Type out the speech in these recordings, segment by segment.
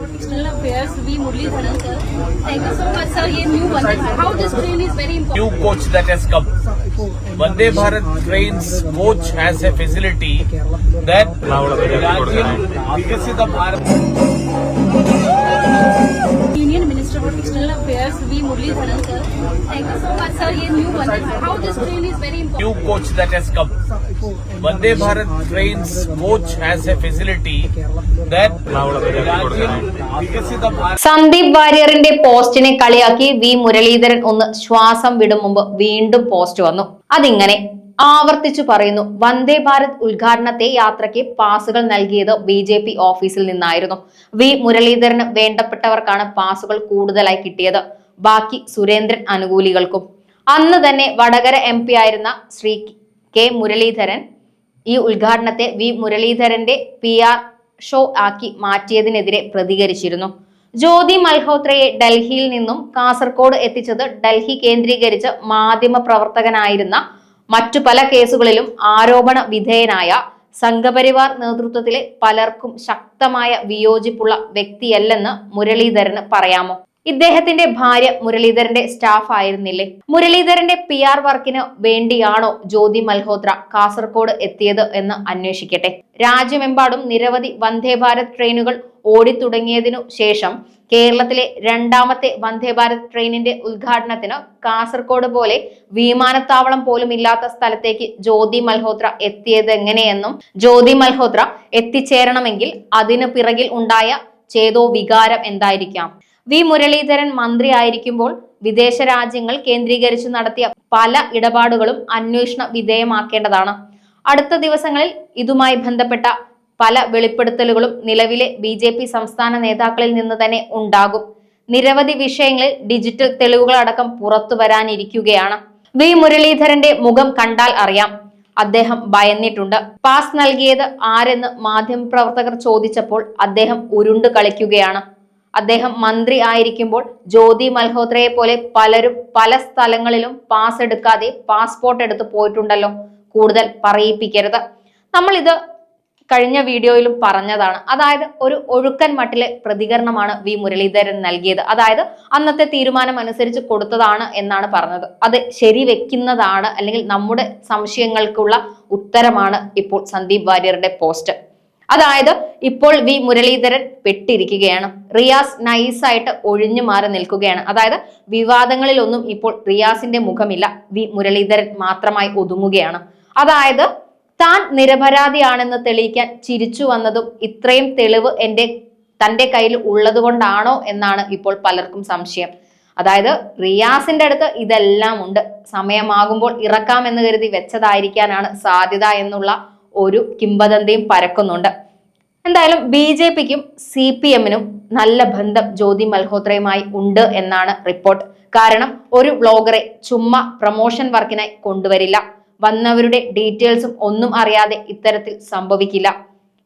of External Affairs, V. Muralidharan, sir. Thank you so much, sir. ये new Vande Bharat- How this train is very important. new coach that has come. Vande Bharat trains coach has a facility that രാജ്യം വികസിത External Affairs, V. So sir. Thank you so much, sir. ये new Bharat- How this train is very important. new coach that has come. Vande Bharat trains coach has a facility that Sandeep വാര്യറിന്റെ പോസ്റ്റിനെ കളിയാക്കി V Muraleedharan ഒന്ന് ശ്വാസം വിടും മുമ്പ് വീണ്ടും post വന്നു അതിങ്ങനെ ആവർത്തിച്ചു പറയുന്നു. വന്ദേ ഭാരത് ഉദ്ഘാടനത്തെ യാത്രയ്ക്ക് പാസുകൾ നൽകിയത് ബി ജെ പി ഓഫീസിൽ നിന്നായിരുന്നു. വി മുരളീധരന് വേണ്ടപ്പെട്ടവർക്കാണ് പാസുകൾ കൂടുതലായി കിട്ടിയത്. ബാക്കി സുരേന്ദ്രൻ അനുകൂലികൾക്കും. അന്ന് തന്നെ വടകര എം പി ആയിരുന്ന ശ്രീ കെ മുരളീധരൻ ഈ ഉദ്ഘാടനത്തെ വി മുരളീധരന്റെ പി ആർ ഷോ ആക്കി മാറ്റിയതിനെതിരെ പ്രതികരിച്ചിരുന്നു. ജ്യോതി മൽഹോത്രയെ ഡൽഹിയിൽ നിന്നും കാസർഗോഡ് എത്തിച്ചത് ഡൽഹി കേന്ദ്രീകരിച്ച് മാധ്യമ പ്രവർത്തകനായിരുന്ന മറ്റു പല കേസുകളിലും ആരോപണ വിധേയനായ സംഘപരിവാർ നേതൃത്വത്തിലെ പലർക്കും ശക്തമായ വിയോജിപ്പുള്ള വ്യക്തിയല്ലെന്ന് മുരളീധരന് പറയാമോ? ഇദ്ദേഹത്തിന്റെ ഭാര്യ മുരളീധരന്റെ സ്റ്റാഫ് ആയിരുന്നില്ലേ? മുരളീധരന്റെ പി ആർ വർക്കിന് വേണ്ടിയാണോ ജ്യോതി മൽഹോത്ര കാസർകോട് എത്തിയത് എന്ന് അന്വേഷിക്കട്ടെ. രാജ്യമെമ്പാടും നിരവധി വന്ദേ ഭാരത് ട്രെയിനുകൾ ഓടിത്തുടങ്ങിയതിനു ശേഷം കേരളത്തിലെ രണ്ടാമത്തെ വന്ദേ ഭാരത് ട്രെയിനിന്റെ ഉദ്ഘാടനത്തിന് കാസർകോട് പോലെ വിമാനത്താവളം പോലും ഇല്ലാത്ത സ്ഥലത്തേക്ക് ജ്യോതി മൽഹോത്ര എത്തിയത് എങ്ങനെയെന്നും ജ്യോതി മൽഹോത്ര എത്തിച്ചേരണമെങ്കിൽ അതിനു പിറകിൽ ഉണ്ടായ ചേതോ വികാരം എന്തായിരിക്കാം? വി മുരളീധരൻ മന്ത്രി ആയിരിക്കുമ്പോൾ വിദേശ രാജ്യങ്ങൾ കേന്ദ്രീകരിച്ച് നടത്തിയ പല ഇടപാടുകളും അന്വേഷണ വിധേയമാക്കേണ്ടതാണ്. അടുത്ത ദിവസങ്ങളിൽ ഇതുമായി ബന്ധപ്പെട്ട പല വെളിപ്പെടുത്തലുകളും നിലവിലെ ബി ജെ പി സംസ്ഥാന നേതാക്കളിൽ നിന്ന് തന്നെ ഉണ്ടാകും. നിരവധി വിഷയങ്ങളിൽ ഡിജിറ്റൽ തെളിവുകളടക്കം പുറത്തു വരാനിരിക്കുകയാണ്. വി മുരളീധരന്റെ മുഖം കണ്ടാൽ അറിയാം. അദ്ദേഹം ഭയന്നിട്ടുണ്ട്. പാസ് നൽകിയത് ആരെന്ന് മാധ്യമപ്രവർത്തകർ ചോദിച്ചപ്പോൾ അദ്ദേഹം ഉരുണ്ട് കളിക്കുകയാണ്. അദ്ദേഹം മന്ത്രി ആയിരിക്കുമ്പോൾ ജ്യോതി മൽഹോത്രയെ പോലെ പലരും പല സ്ഥലങ്ങളിലും പാസ് എടുക്കാതെ പാസ്പോർട്ട് എടുത്ത് പോയിട്ടുണ്ടല്ലോ. കൂടുതൽ പറയിപ്പിക്കരുത്. നമ്മൾ ഇത് കഴിഞ്ഞ വീഡിയോയിലും പറഞ്ഞതാണ്. അതായത് ഒരു ഒഴുക്കൻ മട്ടിലെ പ്രതികരണമാണ് വി മുരളീധരൻ നൽകിയത്. അതായത് അന്നത്തെ തീരുമാനം അനുസരിച്ച് കൊടുത്തതാണ് എന്നാണ് പറഞ്ഞത്. അത് ശരി വെക്കുന്നതാണ് അല്ലെങ്കിൽ നമ്മുടെ സംശയങ്ങൾക്കുള്ള ഉത്തരമാണ് ഇപ്പോൾ സന്ദീപ് വാര്യരുടെ പോസ്റ്റ്. അതായത് ഇപ്പോൾ വി മുരളീധരൻ പെട്ടിരിക്കുകയാണ്. റിയാസ് നൈസായിട്ട് ഒഴിഞ്ഞു മാറി നിൽക്കുകയാണ്. അതായത് വിവാദങ്ങളിലൊന്നും ഇപ്പോൾ റിയാസിന്റെ മുഖമില്ല. വി മുരളീധരൻ മാത്രമായി ഒതുങ്ങുകയാണ്. അതായത് താൻ നിരപരാധിയാണെന്ന് തെളിയിക്കാൻ ചിരിച്ചു വന്നതും ഇത്രയും തെളിവ് എന്റെ തന്റെ കയ്യിൽ ഉള്ളത് കൊണ്ടാണോ എന്നാണ് ഇപ്പോൾ പലർക്കും സംശയം. അതായത് റിയാസിന്റെ അടുത്ത് ഇതെല്ലാം ഉണ്ട്. സമയമാകുമ്പോൾ ഇറക്കാമെന്ന് കരുതി വെച്ചതായിരിക്കാനാണ് സാധ്യത എന്നുള്ള ഒരു കിംവദന്തിയും പരക്കുന്നുണ്ട്. എന്തായാലും ബി ജെ പിക്കും സി പി എമ്മിനും നല്ല ബന്ധം ജ്യോതി മൽഹോത്രയുമായി ഉണ്ട് എന്നാണ് റിപ്പോർട്ട്. കാരണം ഒരു വ്ളോഗറെ ചുമ്മാ പ്രൊമോഷൻ വർക്കിനായി കൊണ്ടുവരില്ല. വന്നവരുടെ ഡീറ്റെയിൽസും ഒന്നും അറിയാതെ ഇത്തരത്തിൽ സംഭവിക്കില്ല.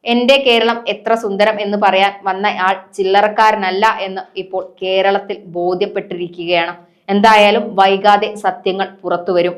എന്റെ കേരളം എത്ര സുന്ദരം എന്ന് പറയാൻ വന്ന ആൾ ചില്ലറക്കാരനല്ല എന്ന് ഇപ്പോൾ കേരളത്തിൽ ബോധ്യപ്പെട്ടിരിക്കുകയാണ്. എന്തായാലും വൈകാതെ സത്യങ്ങൾ പുറത്തുവരും.